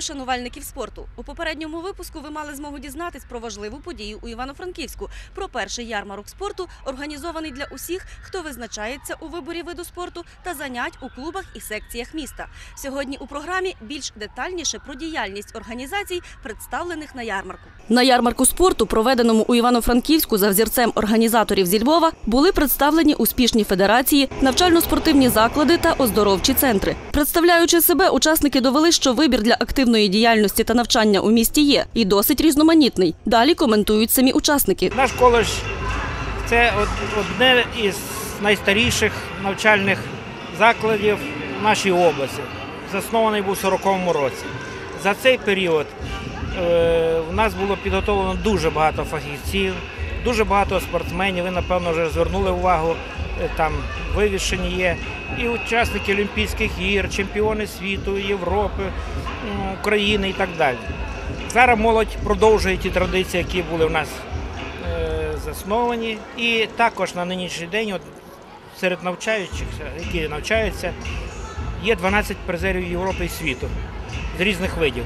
Вітаю шанувальників спорту. У попередньому випуску ви мали змогу дізнатись про важливу подію у Івано-Франківську, про перший ярмарок спорту, організований для усіх, хто визначається у виборі виду спорту та занять у клубах і секціях міста. Сьогодні у програмі більш детальніше про діяльність організацій, представлених на ярмарку. На ярмарку спорту, проведеному у Івано-Франківську за взірцем організаторів зі Львова, були представлені успішні федерації, навчально-спортивні заклади та оздоровчі центри. Представляючи себе, учасники довели, що вибір для активної діяльності та навчання у місті є і досить різноманітний. Далі коментують самі учасники. Наш коледж це одне із найстаріших навчальних закладів в нашій області. Заснований був у 40-му році. За цей період е, в нас було підготовлено дуже багато фахівців, дуже багато спортсменів. Ви, напевно, вже звернули увагу, е, там вивішені є і учасники Олімпійських ігор, чемпіони світу, Європи, України і так далі. Зараз молодь продовжує ті традиції, які були в нас е, засновані. І також на нинішній день от, серед навчаючих, які навчаються, є 12 призерів Європи і світу з різних видів.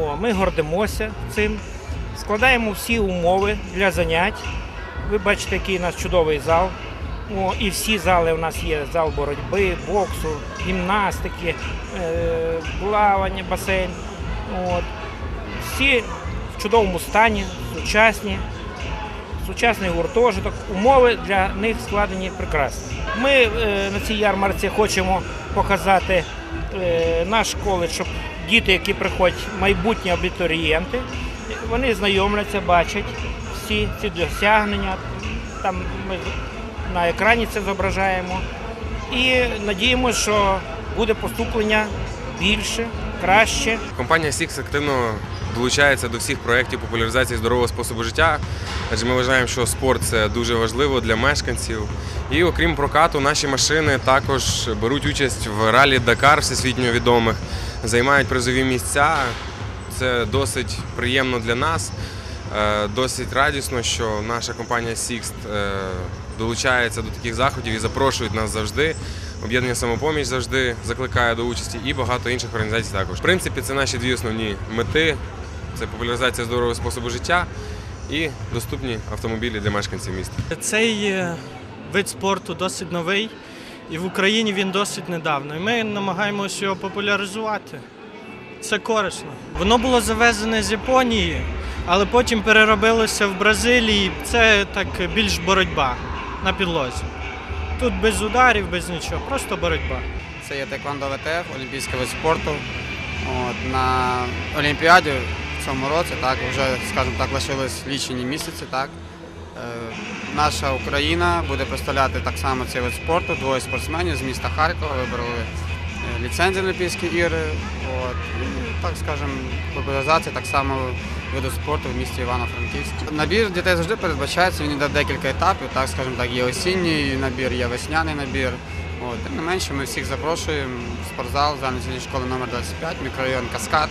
О, ми гордимося цим, складаємо всі умови для занять. Ви бачите, який у нас чудовий зал. О, і всі зали у нас є зал боротьби, боксу, гімнастики, е, плавання, басейн. От. Всі в чудовому стані, сучасні, сучасний гуртожиток. Умови для них складені прекрасно. Ми е, на цій ярмарці хочемо показати е, наш коледж, щоб діти, які приходять, майбутні абітурієнти, вони знайомляться, бачать всі ці досягнення. Там ми на екрані це зображаємо. І надіємося, що буде поступлення більше, краще. Компанія Six активно долучається до всіх проєктів популяризації здорового способу життя, адже ми вважаємо, що спорт це дуже важливо для мешканців. І окрім прокату, наші машини також беруть участь в ралі Дакар всесвітньо відомих, займають призові місця. Це досить приємно для нас, досить радісно, що наша компанія Sixt е, долучається до таких заходів і запрошують нас завжди. Об'єднання самопоміч завжди закликає до участі і багато інших організацій також. В принципі, це наші дві основні мети: це популяризація здорового способу життя і доступні автомобілі для мешканців міста. Цей е, вид спорту досить новий, і в Україні він досить недавно. І ми намагаємося його популяризувати. Це корисно. Воно було завезене з Японії, але потім переробилося в Бразилії. Це так більш боротьба на підлозі. Тут без ударів, без нічого, просто боротьба. Це є Теквондо ВТФ, олімпійський вид спорту. От, на Олімпіаді в цьому році так, вже, скажімо так, лишились лічені місяці. Так. Е, наша Україна буде представляти так само цей вид спорту. Двоє спортсменів з міста Харкова вибрали е, ліцензію на Олімпійські ігри. От, так скажемо, популяризація так само виду спорту в місті Івано-Франківськ. Набір дітей завжди передбачається, він йде декілька етапів, так скажімо так, є осінній набір, є весняний набір. От, тим не менше, ми всіх запрошуємо в спортзал, загальної школи номер 25, мікрорайон Каскад.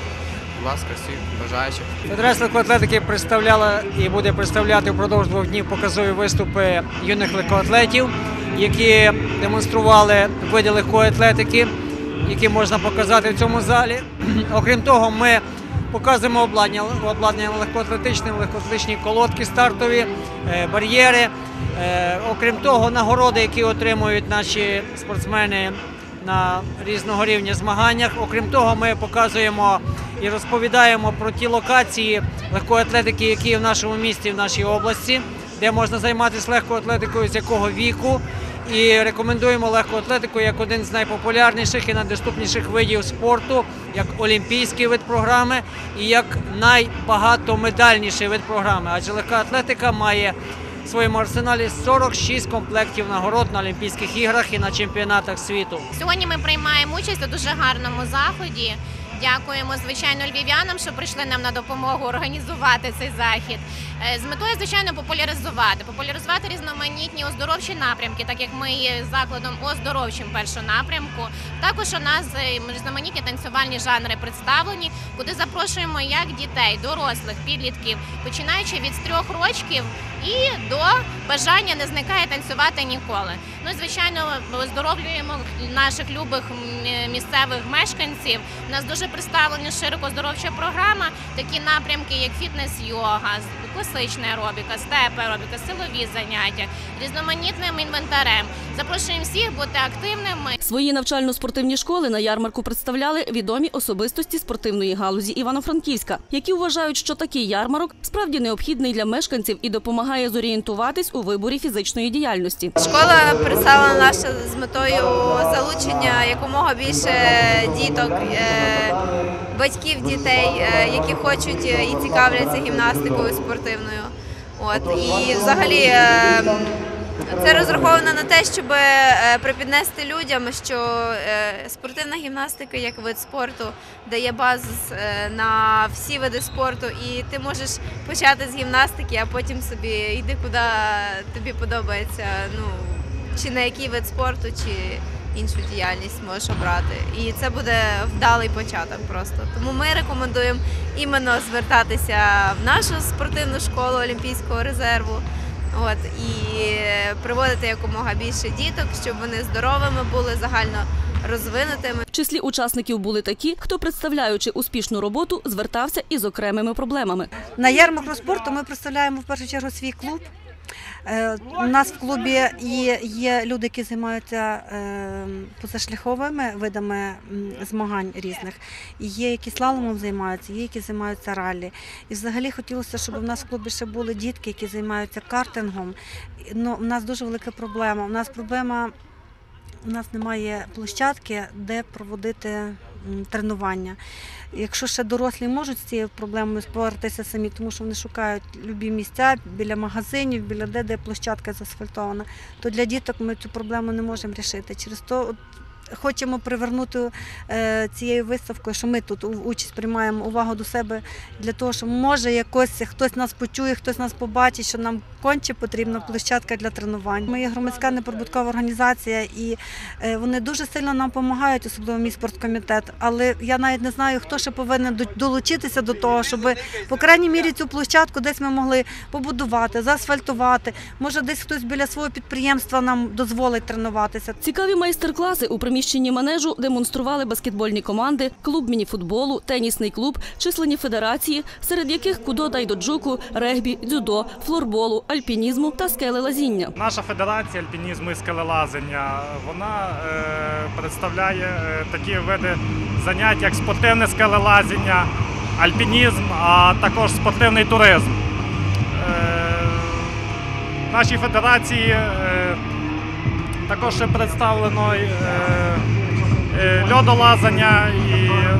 Будь ласка, всіх бажаючих. Федерація легкоатлетики представляла і буде представляти впродовж двох днів показові виступи юних легкоатлетів, які демонстрували види легкої атлетики, які можна показати в цьому залі. Окрім того, ми показуємо обладнання, обладнання легкоатлетичне, легкоатлетичні колодки стартові, е, бар'єри. Е, Окрім того, нагороди, які отримують наші спортсмени на різного рівня змаганнях. Окрім того, ми показуємо і розповідаємо про ті локації легкої атлетики, які є в нашому місті, в нашій області, де можна займатися легкою атлетикою, з якого віку. І рекомендуємо легку атлетику як один з найпопулярніших і найдоступніших видів спорту, як олімпійський вид програми і як найбагатомедальніший вид програми. Адже легка атлетика має в своєму арсеналі 46 комплектів нагород на Олімпійських іграх і на чемпіонатах світу. Сьогодні ми приймаємо участь у дуже гарному заході. Дякуємо, звичайно, львів'янам, що прийшли нам на допомогу організувати цей захід. Е, З метою, звичайно, популяризувати, популяризувати різноманітні оздоровчі напрямки, так як ми є закладом оздоровчим першого напрямку. Також у нас е, різноманітні танцювальні жанри представлені, куди запрошуємо як дітей, дорослих, підлітків, починаючи від трьох рочків і до бажання не зникає танцювати ніколи. Ну, звичайно, оздоровлюємо наших любих місцевих мешканців. У нас дуже представлена широко здоровча програма. Такі напрямки, як фітнес-йога, класична аеробіка, степ аеробіка, силові заняття, різноманітним інвентарем. Запрошуємо всіх бути активними. Свої навчально-спортивні школи на ярмарку представляли відомі особистості спортивної галузі Івано-Франківська, які вважають, що такий ярмарок справді необхідний для мешканців і допомагає зорієнтуватись у виборі фізичної діяльності. Школа представлена наша з метою залучення якомога більше діток, е, батьків дітей, е, які хочуть е, і цікавляться гімнастикою спортивною. От і взагалі це розраховано на те, щоб припіднести людям, що спортивна гімнастика як вид спорту дає базу на всі види спорту, і ти можеш почати з гімнастики, а потім собі йди куди тобі подобається. Ну чи на який вид спорту, чи іншу діяльність можеш обрати. І це буде вдалий початок просто. Тому ми рекомендуємо іменно звертатися в нашу спортивну школу Олімпійського резерву. От і приводити якомога більше діток, щоб вони здоровими були, загально розвинутими. В числі учасників були такі, хто, представляючи успішну роботу, звертався із окремими проблемами. На ярмарку спорту ми представляємо в першу чергу свій клуб. Е, У нас в клубі є, люди, які займаються е, позашляховими видами змагань різних. Є, які слаломом займаються, є, які займаються раллі. І взагалі хотілося, щоб у нас в клубі ще були дітки, які займаються картингом. Ну, у нас дуже велика проблема. У нас проблема. У нас немає площадки, де проводити тренування. Якщо ще дорослі можуть з цією проблемою споратися самі, тому що вони шукають любі місця біля магазинів, біля де, де площадка заасфальтована, то для діток ми цю проблему не можемо рішити. Через то хочемо привернути е, цією виставкою, що ми тут у- участь приймаємо увагу до себе для того, що може якось хтось нас почує, хтось нас побачить, що нам конче потрібна площадка для тренувань. Ми є громадська неприбуткова організація, і е, вони дуже сильно нам допомагають, особливо мій спорткомітет. Але я навіть не знаю, хто ще повинен долучитися до того, щоб по крайній мірі цю площадку десь ми могли побудувати, заасфальтувати. Може, десь хтось біля свого підприємства нам дозволить тренуватися. Цікаві майстер-класи у приміщенні манежу демонстрували баскетбольні команди, клуб мініфутболу, тенісний клуб, численні федерації, серед яких кудо дайдоджуку, регбі, дзюдо, флорболу, альпінізму та скелелазіння. Наша федерація альпінізму і скелелазення вона е, представляє е, такі види занять, як спортивне скелелазіння, альпінізм, а також спортивний туризм. Е, нашій федерації е, також ще представлено е, е, льодолазання і е,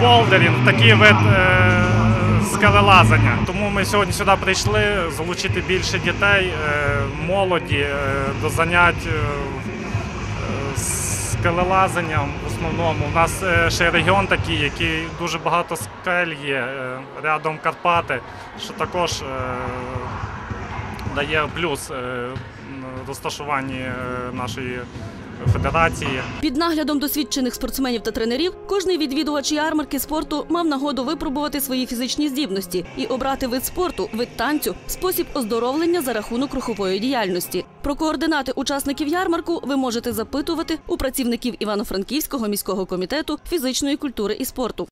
болдерінг, такий вид е, скелелазання. Тому ми сьогодні сюди прийшли залучити більше дітей, е, молоді е, до занять е, скелелазанням в основному. У нас е, ще регіон такий, який дуже багато скель є, е, рядом Карпати, що також е, дає плюс е, розташуванні е, нашої федерації. Під наглядом досвідчених спортсменів та тренерів кожний відвідувач ярмарки спорту мав нагоду випробувати свої фізичні здібності і обрати вид спорту, вид танцю, спосіб оздоровлення за рахунок рухової діяльності. Про координати учасників ярмарку ви можете запитувати у працівників Івано-Франківського міського комітету фізичної культури і спорту.